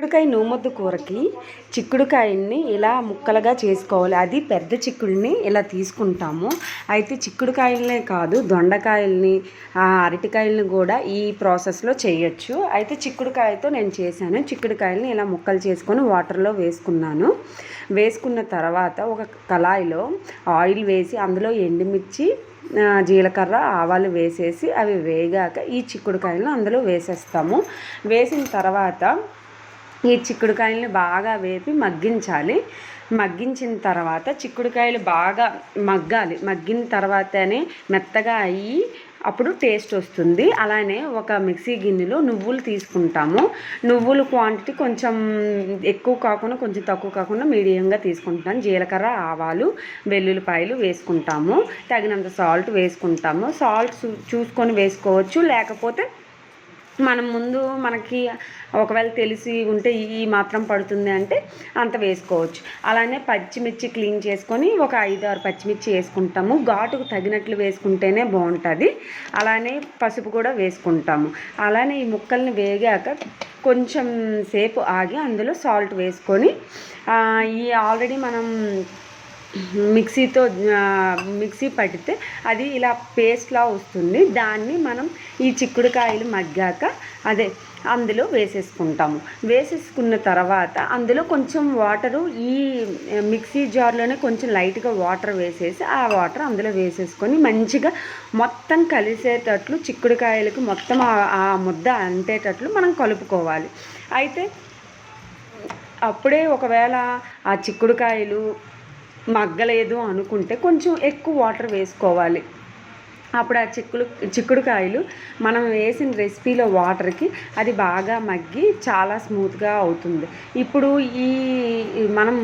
చిక్కుడుకాయ నూమొద్దు కూరకి చిక్కుడుకాయని ఇలా ముక్కలుగా చేసుకోవాలి. అది పెద్ద చిక్కుడిని ఇలా తీసుకుంటాము. అయితే చిక్కుడుకాయలనే కాదు దొండకాయల్ని అరటికాయలని కూడా ఈ ప్రాసెస్లో చేయొచ్చు. అయితే చిక్కుడుకాయతో నేను చేశాను. చిక్కుడుకాయలని ఇలా ముక్కలు చేసుకొని వాటర్లో వేసుకున్నాను. వేసుకున్న తర్వాత ఒక కళాయిలో ఆయిల్ వేసి అందులో ఎండుమిర్చి జీలకర్ర ఆవాలు వేసేసి అవి వేగాక ఈ చిక్కుడుకాయలను అందులో వేసేస్తాము. వేసిన తర్వాత ఈ చిక్కుడుకాయలని బాగా వేపి మగ్గించాలి. మగ్గించిన తర్వాత చిక్కుడుకాయలు బాగా మగ్గాలి. మగ్గిన తర్వాతనే మెత్తగా అయ్యి అప్పుడు టేస్ట్ వస్తుంది. అలానే ఒక మిక్సీ గిన్నెలో నువ్వులు తీసుకుంటాము. నువ్వుల క్వాంటిటీ కొంచెం ఎక్కువ కాకుండా కొంచెం తక్కువ కాకుండా మీడియంగా తీసుకుంటాను. జీలకర్ర ఆవాలు వెల్లుల్లిపాయలు వేసుకుంటాము. తగినంత సాల్ట్ వేసుకుంటాము. సాల్ట్ చూసుకొని వేసుకోవచ్చు. లేకపోతే మనం ముందు మనకి ఒకవేళ తెలిసి ఉంటే ఈ మాత్రం పడుతుంది అంటే అంత వేసుకోవచ్చు. అలానే పచ్చిమిర్చి క్లీన్ చేసుకొని ఒక ఐదు ఆరు పచ్చిమిర్చి వేసుకుంటాము. ఘాటుకు తగినట్లు వేసుకుంటేనే బాగుంటుంది. అలానే పసుపు కూడా వేసుకుంటాము. అలానే ఈ ముక్కల్ని వేగాక కొంచెం సేపు ఆగి అందులో సాల్ట్ వేసుకొని ఈ ఆల్రెడీ మనం మిక్సీతో మిక్సీ పడితే అది ఇలా పేస్ట్లా వస్తుంది. దాన్ని మనం ఈ చిక్కుడుకాయలు మగ్గాక అదే అందులో వేసేసుకుంటాము. వేసేసుకున్న తర్వాత అందులో కొంచెం వాటరు ఈ మిక్సీ జార్లోనే కొంచెం లైట్గా వాటర్ వేసేసి ఆ వాటర్ అందులో వేసేసుకొని మంచిగా మొత్తం కలిసేటట్లు చిక్కుడుకాయలకు మొత్తం ఆ ముద్ద అంటేటట్లు మనం కలుపుకోవాలి. అయితే అప్పుడే ఒకవేళ ఆ చిక్కుడుకాయలు మగ్గలేదు అనుకుంటే కొంచెం ఎక్కువ వాటర్ వేసుకోవాలి. అప్పుడు ఆ చిక్కుడు చిక్కుడుకాయలు మనం వేసిన రెసిపీలో వాటర్కి అది బాగా మగ్గి చాలా స్మూత్గా అవుతుంది. ఇప్పుడు ఈ మనం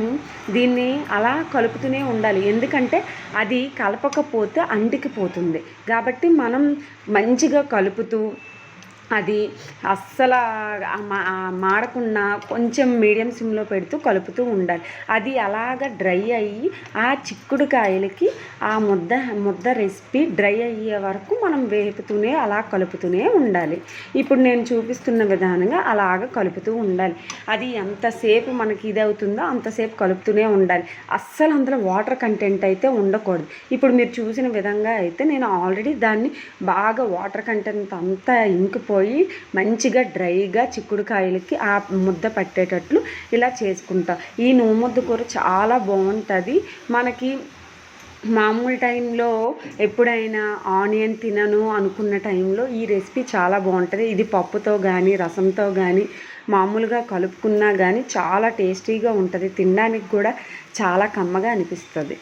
దీన్ని అలా కలుపుతూనే ఉండాలి. ఎందుకంటే అది కలపకపోతే అంటికిపోతుంది. కాబట్టి మనం మంచిగా కలుపుతూ అది అస్సలు మా- మాడకుండా కొంచెం మీడియం సిమ్లో పెడుతూ కలుపుతూ ఉండాలి. అది అలాగ డ్రై అయ్యి ఆ చిక్కుడుకాయలకి ఆ ముద్ద ముద్ద రెసిపీ డ్రై అయ్యే వరకు మనం వేపుతూనే అలా కలుపుతూనే ఉండాలి. ఇప్పుడు నేను చూపిస్తున్న విధానంగా అలాగ కలుపుతూ ఉండాలి. అది ఎంతసేపు మనకి ఇది అవుతుందో అంతసేపు కలుపుతూనే ఉండాలి. అస్సలు అందులో వాటర్ కంటెంట్ అయితే ఉండకూడదు. ఇప్పుడు మీరు చూసిన విధంగా అయితే నేను ఆల్రెడీ దాన్ని బాగా వాటర్ కంటెంట్ అంతా పోయి మంచిగా డ్రైగా చిక్కుడుకాయలకి ఆ ముద్ద పట్టేటట్లు ఇలా చేసుకుంటా. ఈ నువ్వు ముద్ద కూర చాలా బాగుంటుంది. మనకి మామూలు టైంలో ఎప్పుడైనా ఆనియన్ తినను అనుకున్న టైంలో ఈ రెసిపీ చాలా బాగుంటుంది. ఇది పప్పుతో కానీ రసంతో కానీ మామూలుగా కలుపుకున్నా కానీ చాలా టేస్టీగా ఉంటుంది. తినడానికి కూడా చాలా కమ్మగా అనిపిస్తుంది.